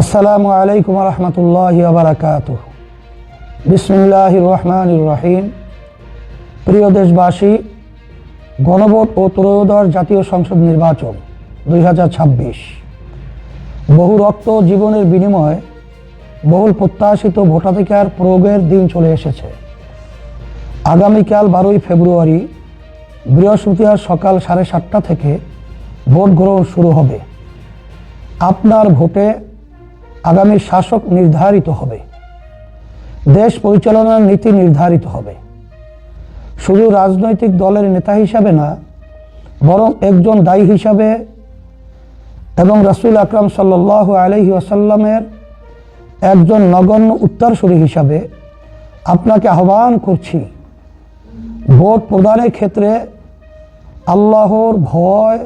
আসসালামু আলাইকুম রহমতুল্লাহ বারাকাত বিসমুল্লাহ রহমান রহিম। প্রিয় দেশবাসী, গণভোট ও ত্রয়োদশ জাতীয় সংসদ নির্বাচন দুই হাজার ছাব্বিশ। বহু রক্ত জীবনের বিনিময়ে বহুল প্রত্যাশিত ভোটাধিকার প্রয়োগের দিন চলে এসেছে। আগামীকাল বারোই ফেব্রুয়ারি, বৃহস্পতিবার সকাল সাড়ে সাতটা থেকে ভোট গ্রহণ শুরু হবে। আপনার ভোটে আগামী শাসক নির্ধারিত হবে। দেশ পরিচালনার নীতি নির্ধারিত হবে। শুধু রাজনৈতিক দলের নেতা হিসাবে না, বরং একজন দায়ী হিসাবে এবং রাসুল আকরাম সাল্লাহ আলহি আসাল্লামের একজন নগণ্য উত্তরসূরি হিসাবে আপনাকে আহ্বান করছি, ভোট প্রদানের ক্ষেত্রে আল্লাহর ভয়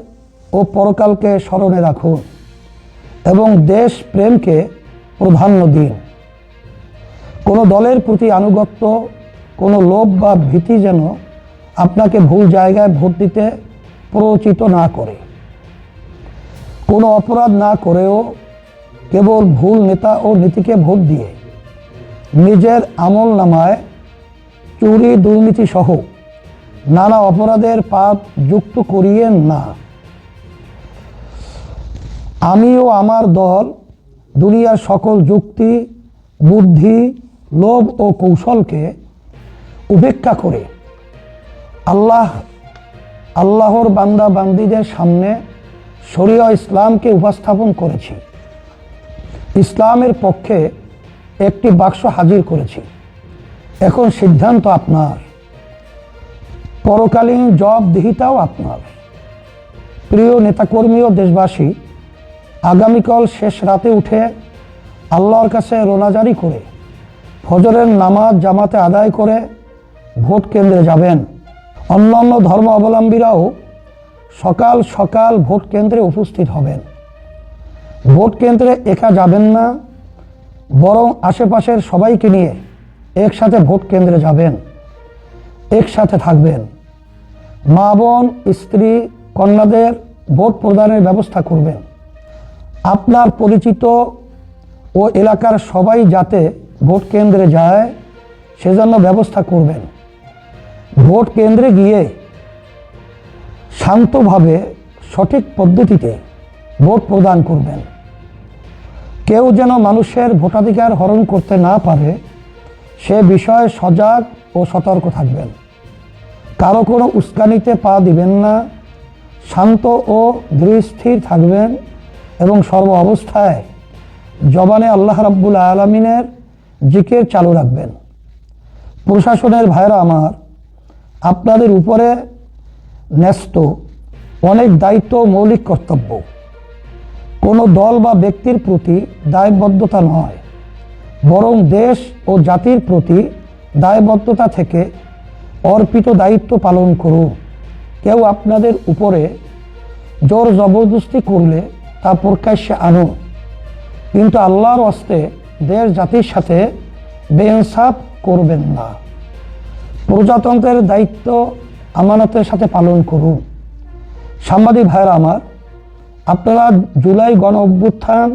ও পরকালকে স্মরণে রাখুন। এবং দেশ প্রেমকে প্রাধান্য দিন। কোনো দলের প্রতি আনুগত্য, কোনো লোভ বা ভীতি যেন আপনাকে ভুল জায়গায় ভোট দিতে প্ররোচিত না করে। কোনো অপরাধ না করেও কেবল ভুল নেতা ও নীতিকে ভোট দিয়ে নিজের আমল নামায় চুরি, দুর্নীতি সহ নানা অপরাধের পাপ যুক্ত করিয়েন না। আমি ও আমার দল, দুনিয়ার সকল যুক্তি, বুদ্ধি, লোভ ও কৌশলকে উপেক্ষা করে আল্লাহ, আল্লাহর বান্দা বান্দিদের সামনে শরীয় ইসলামকে উপস্থাপন করেছি। ইসলামের পক্ষে একটি বাক্স হাজির করেছি। এখন সিদ্ধান্ত আপনার। পরকালীন জবাবদিহিতাও আপনার। প্রিয় নেতাকর্মী ও দেশবাসী আগামীকাল শেষ রাতে উঠে আল্লাহর কাছে রোনাজারি করে, ফজরের নামাজ জামাতে আদায় করে ভোট কেন্দ্রে যাবেন। অন্যান্য ধর্ম অবলম্বীরাও সকাল সকাল ভোট কেন্দ্রে উপস্থিত হবেন। ভোট কেন্দ্রে একা যাবেন না, বরং আশেপাশের সবাইকে নিয়ে একসাথে ভোট কেন্দ্রে যাবেন, একসাথে থাকবেন। মা বোন, স্ত্রী, কন্যাদের ভোট প্রদানের ব্যবস্থা করবেন। আপনার পরিচিত ও এলাকার সবাই যাতে ভোট কেন্দ্রে যায়, সেজন্য ব্যবস্থা করবেন। ভোট কেন্দ্রে গিয়ে শান্তভাবে, সঠিক পদ্ধতিতে ভোট প্রদান করবেন। কেউ যেন মানুষের ভোটাধিকার হরণ করতে না পারে, সে বিষয়ে সজাগ ও সতর্ক থাকবেন। কারও কোনো উস্কানিতে পা দিবেন না, শান্ত ও দৃঢ়স্থির থাকবেন। এবং সর্ব অবস্থায় জবানে আল্লাহ রাব্বুল আলমিনের জিকের চালু রাখবেন। প্রশাসনের ভাইরা আমার, আপনাদের উপরে ন্যস্ত অনেক দায়িত্ব মৌলিক কর্তব্য। কোনো দল বা ব্যক্তির প্রতি দায়বদ্ধতা নয়, বরং দেশ ও জাতির প্রতি দায়বদ্ধতা থেকে অর্পিত দায়িত্ব পালন করুন। কেউ আপনাদের উপরে জোর জবরদস্তি করলে তা প্রকাশ্যে আনুন কিন্তু আল্লাহর অস্তে দেশ জাতির সাথে বেইনসাফ করবেন না। প্রজাতন্ত্রের দায়িত্ব আমানতের সাথে পালন করুন। সাংবাদিক ভাইরা আমার, আপনারা জুলাই গণ অভ্যুত্থান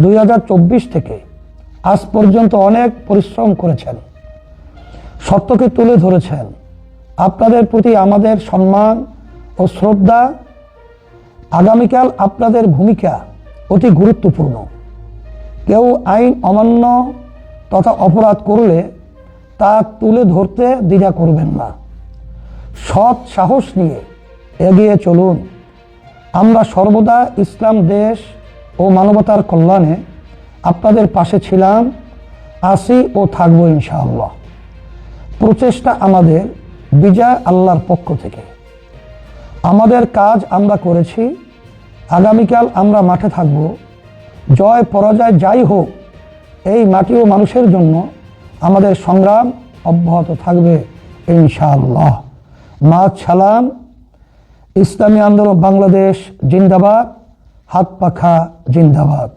দুই হাজার চব্বিশ থেকে আজ পর্যন্ত অনেক পরিশ্রম করেছেন। সত্যকে তুলে ধরেছেন। আপনাদের প্রতি আমাদের সম্মান ও শ্রদ্ধা আগামীকাল আপনাদের ভূমিকা অতি গুরুত্বপূর্ণ। কেউ আইন অমান্য তথা অপরাধ করলে তা তুলে ধরতে দ্বিধা করবেন না। সৎ সাহস নিয়ে এগিয়ে চলুন। আমরা সর্বদা ইসলাম দেশ ও মানবতার কল্যাণে আপনাদের পাশে ছিলাম, আসি ও থাকব ইনশাআল্লাহ। প্রচেষ্টা আমাদের বিজয় আল্লাহর পক্ষ থেকে। আমাদের কাজ আমরা করেছি, আগামীকাল আমরা মাঠে থাকব। জয় পরাজয় যাই হোক, এই মাটি ও মানুষের জন্য আমাদের সংগ্রাম অব্যাহত থাকবে ইনশাআল্লাহ। মা সালাম ইসলামী আন্দোলন বাংলাদেশ জিন্দাবাদ, হাত পাখা জিন্দাবাদ।